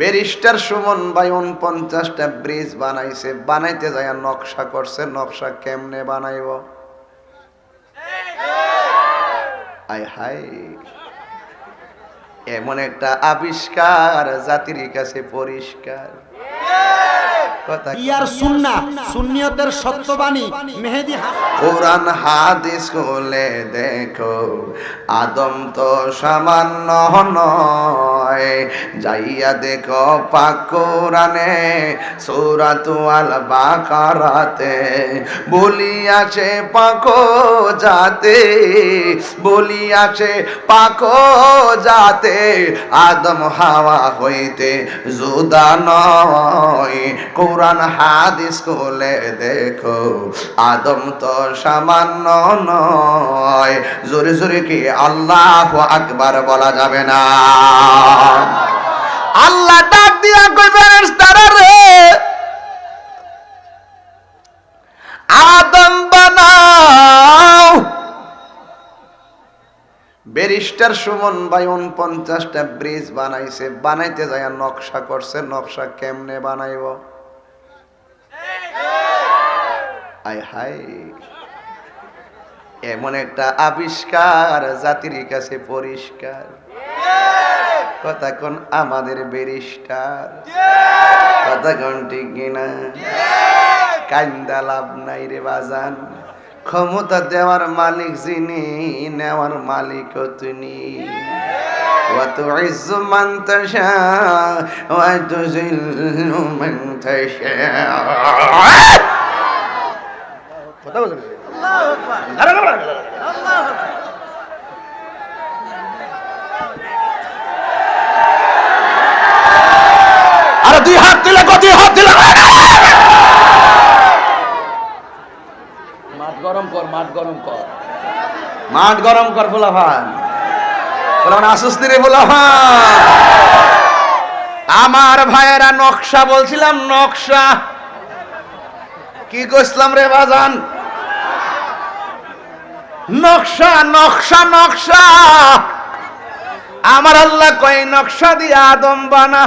Barrister Suman ভাই উনপঞ্চাশটা bridge বানাইছে বানাইতে যায় নকশা করছে নকশা কেমনে বানাইব? আয় হাই এমন একটা আবিষ্কার জাতির কাছে পরিষ্কার। কথা ইয়ার সুন্না? সুন্নিয়তের সত্যবাণী মেহেদি কোরআন হাদিস খুলে দেখো আদম তো সামান্য নয়। যাইয়া দেখো পাক কোরআনে, সূরাত আল বাকারাতে বলিয়াছে পাকো যাতে বলিয়াছে পাকো যাতে আদম হাওয়া হইতে জুদা নয়। কোরআন, হাদিস খুলে দেখো, আদম তো সামান্য নয়। জোরে জোরে কি আল্লাহ আকবার বলা যাবে না? আল্লাহ ডাক দিয়া কইবেন তারা রে। আদম বানাও। ব্যারিস্টার সুমন ভাই উনপঞ্চাশটা ব্রিজ বানাইছে, বানাইতে যায় নকশা করছে, নকশা কেমনে বানাইব? আয় হাই এমন একটা আবিষ্কার, জাতির কাছে পরিষ্কার। কথা কোন আমাদের ব্যারিস্টার কথা কোন ঠিক কিনা কান্দা লাভ নাই রে বাজান ক্ষমতা দেওয়ার মালিক যিনি নেওয়ার মালিক তুমি وتعز من تشاء وتذل من تشاء দুই হাত দিলে হাত দিলে মাঠ গরম কর, মাঠ গরম কর। মাঠ গরম কর আমার ভাইয়েরা নকশা বলছিলাম, নকশা। কি কইছিলাম রে বাজান? নকশা নকশা নকশা। আমার আল্লাহ কয় নকশা দিয়ে আদম বানা।